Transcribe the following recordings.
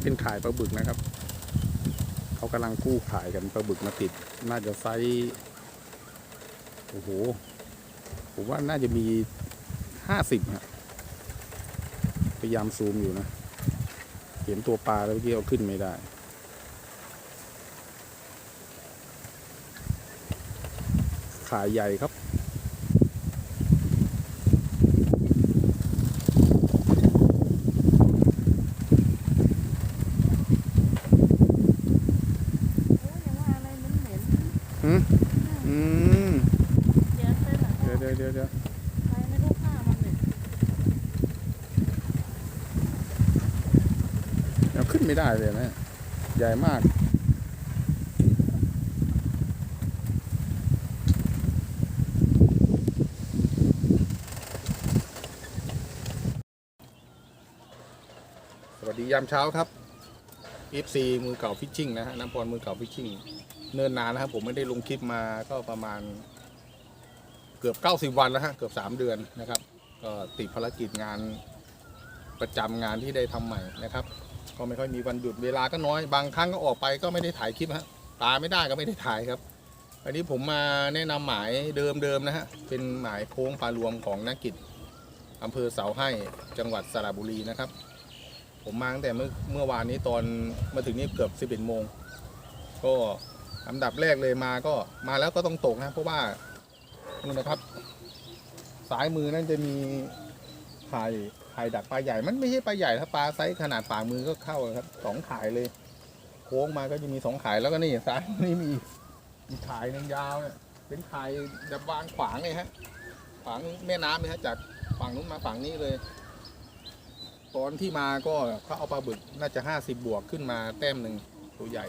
นี้เป็นขายปลาบึกนะครับ เขากำลังกู้ขายกันปลาบึกมาติด น่าจะไซส์โอ้โห ผมว่าน่าจะมีห้าสิบฮะพยายามซูมอยู่นะ เห็นตัวปลาแล้วเมื่อกี้เอาขึ้นไม่ได้ขายใหญ่ครับ โอ้ยอย่าว่าอะไรเหม็นเหม็น หืม อืม เยอะเลยเหรอ เดี๋ยวเดี๋ยวเดี๋ยวเดี๋ยวใครไม่รู้ฆ่ามันเนี่ยเอาขึ้นไม่ได้เลยนะ ใหญ่มากสวัสดียามเช้าครับ FC มือเก่าฟิชชิ่งนะฮะน้ำพรมือเก่าฟิชชิ่งเนิ่นนานนะครับ ผมไม่ได้ลงคลิปมาก็ประมาณ เกือบ 90 วันแล้วฮะเกือบ 3 เดือนนะครับ ก็ติดภารกิจงานประจำงานที่ได้ทำใหม่นะครับ ก็ไม่ค่อยมีวันหยุดเวลาก็น้อยบางครั้งก็ออกไปก็ไม่ได้ถ่ายคลิปฮะตาไม่ได้ก็ไม่ได้ถ่ายครับ อันนี้ผมมาแนะนำหมายเดิมๆนะฮะเป็นหมายโค้งปลารวมของนักกิจอำเภอเสาให้จังหวัดสระบุรีนะครับ ผมมาตั้งแต่เมื่อเมื่อวานนี้ตอนมาถึงนี่เกือบ11โมงก็อันดับแรกเลยมาก็มาแล้วก็ต้องตกนะเพราะว่า นี่นะครับซ้ายมือนั่นจะมีไข่ายข่ดักปลาใหญ่ มันไม่ใช่ปลาใหญ่ถ้าปลาไซส์ขนาดฝ่ามือก็เข้าครับสองข่ายเลย โค้งมาก็จะมีสองข่ายแล้วก็นี่ซ้ายนี่มีมีข่ายหนึงยาวเนี่ยเป็นข่ายแบบวางขวางเลยฮะขวางแม่น้ำเลยฮะจากฝั่งนู้นมาฝั่งนี้เลยตอนที่มาก็เขาเอาปลาบึกน่าจะห้าสิบบวกขึ้นมาแต้มหนึ่งตัวใหญ่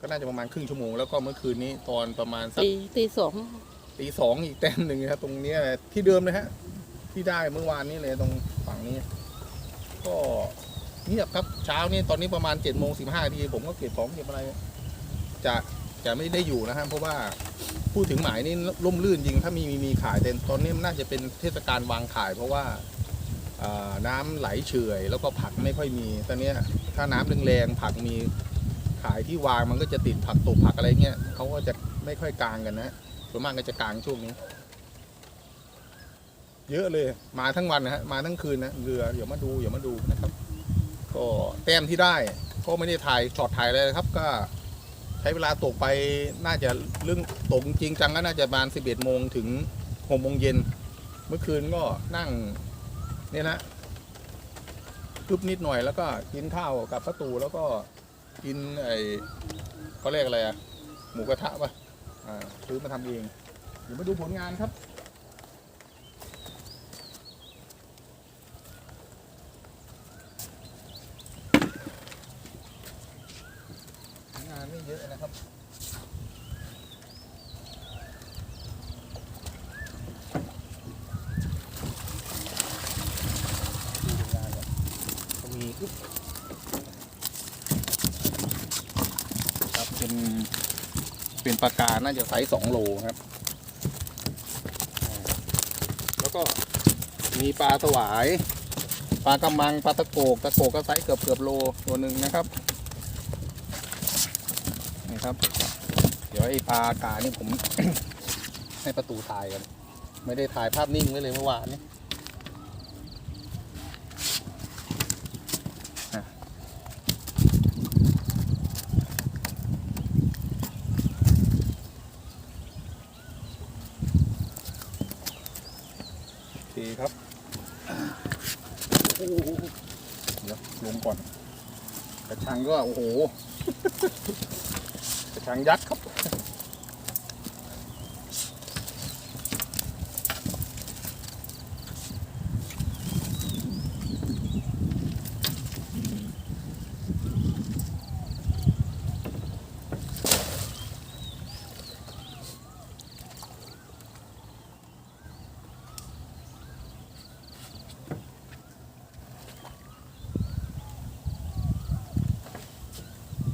ก็น่าจะประมาณครึ่งชั่วโมงแล้วก็เมื่อคืนนี้ตอนประมาณสักตีตีสอง ตีสองอีกแต้มหนึ่งนะครับตรงนี้ที่เดิมเลยฮะที่ได้เมื่อวานนี้เลยตรงฝั่งนี้ ก็เงียบครับเช้านี้ตอนนี้ประมาณเจ็ดโมงสิบห้าทีผมก็เก็บของเก็บอะไร จะจะไม่ได้อยู่นะฮะเพราะว่าพูดถึงหมายนี่ร่มรื่นจริง ถ้ามีมีมีขายแต่ตอนนี้มันน่าจะเป็นเทศกาลวางขาย เพราะว่าน้ำไหลเฉอย แล้วก็ผักไม่ค่อยมี ตอนนี้ถ้าน้ำแรงๆผักมีขายที่วางมันก็จะติดผักตกผักอะไรเงี้ยเขาก็จะไม่ค่อยกลางกันนะ ส่วนมากก็จะกลางช่วงนี้ เยอะเลย มาทั้งวันนะฮะมาทั้งคืนนะเรือเดี๋ยวมาดูเดี๋ยวมาดูนะครับ ก็แต้มที่ได้ก็ไม่ได้ถ่ายช็อตถ่ายเลยนะครับ ก็ใช้เวลาตกไปน่าจะเรื่องตกจริงจังก็น่าจะประมาณ11โมงถึง6โมงเย็นเมื่อคืนก็นั่งเนี่ยนะกึบนิดหน่อยแล้วก็กินข้าวกับประตูแล้วก็กินไอเขาเรียกอะไรอะหมูกระทะปะอ่า ซื้อมาทำเอง เดี๋ยวมาดูผลงานครับผลงานไม่เยอะนะครับดูผลงานก่อนก็มีอุ๊บครับเป็น เป็นปลากาน่าจะไซส์สองโลครับ แล้วก็มีปลาสวาย ปลากระมังปลาตะโกกตะโกกก็ไซส์เกือบเกือบโลตัวหนึ่งนะครับนี่ครับ เดี๋ยวไอ้ปลากานี่ผม ให้ประตูถ่ายกัน ไม่ได้ถ่ายภาพนิ่งไว้เลยเมื่อวานนี้ เคครับโอ้เดี๋ยวลงก่อนกระชังก็โอ้โหกระชังยักษ์ครับ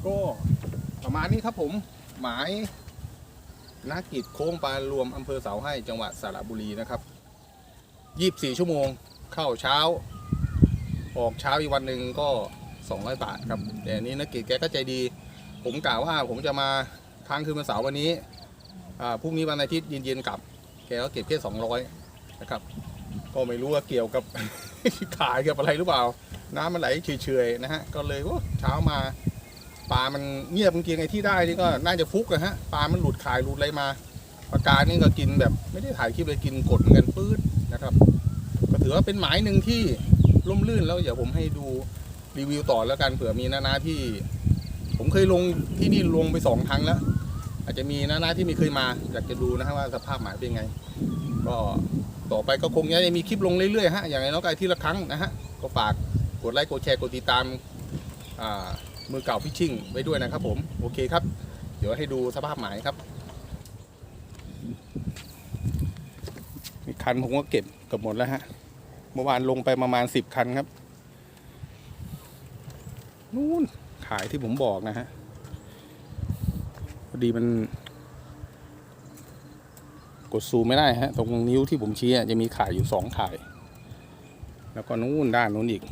ก็ประมาณนี้ครับผมหมายนักกิจโค้งปลารวมอำเภอเสาให้จังหวัดสระบุรีนะครับ 24 ชั่วโมงเข้าเช้า ออกเช้าอีกวันหนึ่งก็ 200 บาทครับ แต่อันนี้นักกิจแกก็ใจดี ผมกล่าวว่าผมจะมาค้างคืนวันเสาร์วันนี้อ่าพรุ่งนี้วันอาทิตย์เย็นๆกลับ แกก็เก็บแค่ 200 นะครับ ก็ไม่รู้ว่าเกี่ยวกับขายกับอะไรหรือเปล่า น้ำมันไหลเฉยๆนะฮะก็เลยโอ้เช้ามา ปลามันเงียบจริงๆไอ้ที่ได้นี่ก็น่าจะฟุกนะฮะปลามันหลุดขายหลุดอะไรมาปลากานี่ก็กินแบบไม่ได้ถ่ายคลิปเลยกินกดเหมือนกันปื๊ดนะครับ ก็ถือว่าเป็นหมายหนึ่งที่ล่มลื่นแล้วเดี๋ยวผมให้ดูรีวิวต่อแล้วกันเผื่อมีนานาที่ ผมเคยลงที่นี่ลงไปสองครั้งแล้ว อาจจะมีนานาที่ไม่เคยมาอยากจะดูนะฮะว่าสภาพหมายเป็นไง ก็ต่อไปก็คงจะมีคลิปลงเรื่อยๆฮะอย่างไรน้องกายที่ละครั้งนะฮะก็ฝากกดไลค์กดแชร์กดติดตามอ่า มือเก่าพิชชิ่งไว้ด้วยนะครับผมโอเคครับ เดี๋ยวให้ดูสภาพหมายครับมีคันผมก็เก็บเกือบหมดแล้วฮะเมื่อวานลงไปประมาณสิบคันครับนู่นขายที่ผมบอกนะฮะพอดีมัน กดซูมไม่ได้ฮะ ตรงนิ้วที่ผมชี้จะมีขายอยู่สองขาย แล้วก็นู้นด้านนู้นอีก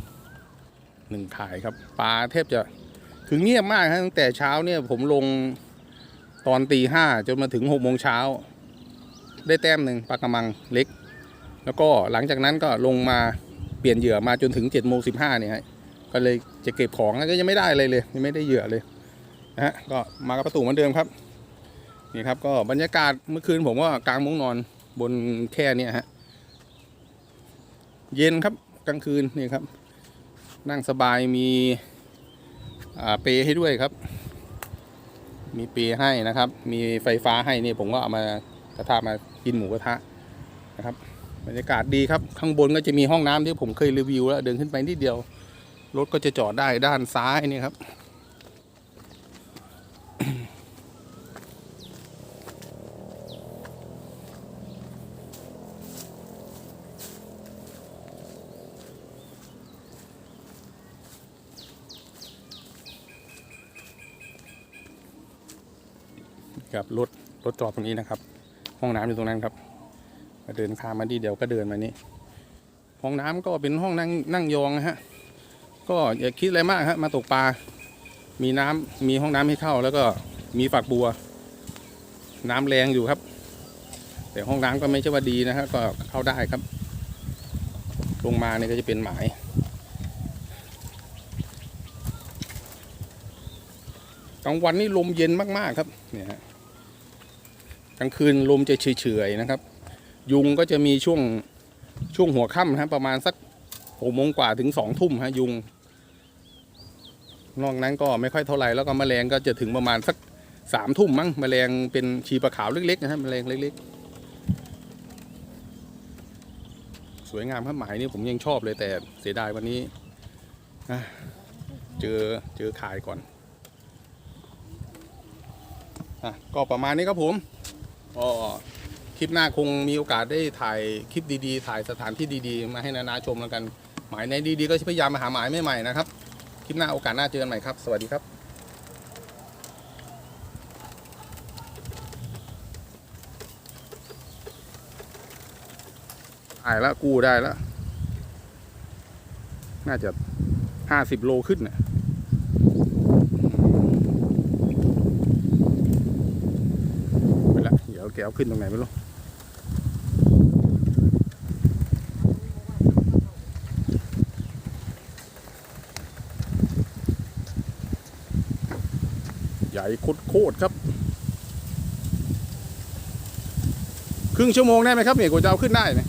หนึ่งขายครับปลาแทบจะ คือเงียบมากฮะตั้งแต่เช้าเนี่ยผมลงตอนตีห้าจนมาถึงหกโมงเช้า ได้แต้มหนึ่งปลากระมังเล็ก แล้วก็หลังจากนั้นก็ลงมาเปลี่ยนเหยื่อมาจนถึงเจ็ดโมงสิบห้าเนี่ยฮะก็เลยจะเก็บของแล้วก็ยังไม่ได้อะไรเลยยังไม่ได้เหยื่อเลยนะฮะก็มากับประตูเหมือนเดิมครับนี่ครับก็บรรยากาศเมื่อคืนผมก็กลางมุ้งนอนบนแค่เนี้ฮะเย็นครับกลางคืนนี่ครับ นั่งสบายมี เปย์ให้ด้วยครับ มีเปย์ให้นะครับ มีไฟฟ้าให้นี่ผมก็เอามากระทะมากินหมูกระทะนะครับบรรยากาศดีครับ ข้างบนก็จะมีห้องน้ำที่ผมเคยรีวิวแล้ว เดินขึ้นไปนิดเดียว รถก็จะจอดได้ด้านซ้ายนี่ครับ ครับรถรถจอดตรงนี้นะครับ ห้องน้ำอยู่ตรงนั้นครับมาเดินข้ามมาดีเดียวก็เดินมานี่ห้องน้ำก็เป็นห้องนั่งนั่งยองนะฮะก็อย่าคิดอะไรมากฮะมาตกปลา มีน้ำมีห้องน้ำให้เข้า แล้วก็มีฝักบัว น้ำแรงอยู่ครับ แต่ห้องน้ำก็ไม่ใช่ว่าดีนะฮะก็เข้าได้ครับ ลงมาเนี่ยก็จะเป็นหมายกลางวันนี่ลมเย็นมากๆครับเนี่ยฮะ ลางคืนลมจะเฉยๆนะครับ ยุงก็จะมีช่วงช่วงหัวค่ำฮะประมาณสักหกโมงกว่าถึงสองทุ่มฮะยุง นอกนั้นก็ไม่ค่อยเท่าไหร่แล้วก็แมลงก็จะถึงประมาณสักสามทุ่มมั้งแมลงเป็นชีปลาขาวเล็กๆนะฮะแมลงเล็ก ๆ สวยงามครับหมายนี่ผมยังชอบเลยแต่เสียดายวันนี้เจอเจอขายก่อนอะก็ประมาณนี้ครับผม ก็คลิปหน้าคงมีโอกาสได้ถ่ายคลิปดีๆ ถ่ายสถานที่ดีๆ มาให้นานาชมแล้วกัน หมายในดีๆ ก็พยายามมาหาหมายใหม่ๆนะครับ คลิปหน้าโอกาสหน้าเจอกันใหม่ครับ สวัสดีครับได้แล้วกู้ได้แล้ว น่าจะห้าสิบโลขึ้นน่ะ ไปละ เอาขึ้นตรงไหนไม่รู้ใหญ่โคตรครับ ครึ่งชั่วโมงได้ไหมครับเนี่ยกูจะเอาขึ้นได้เนี่ย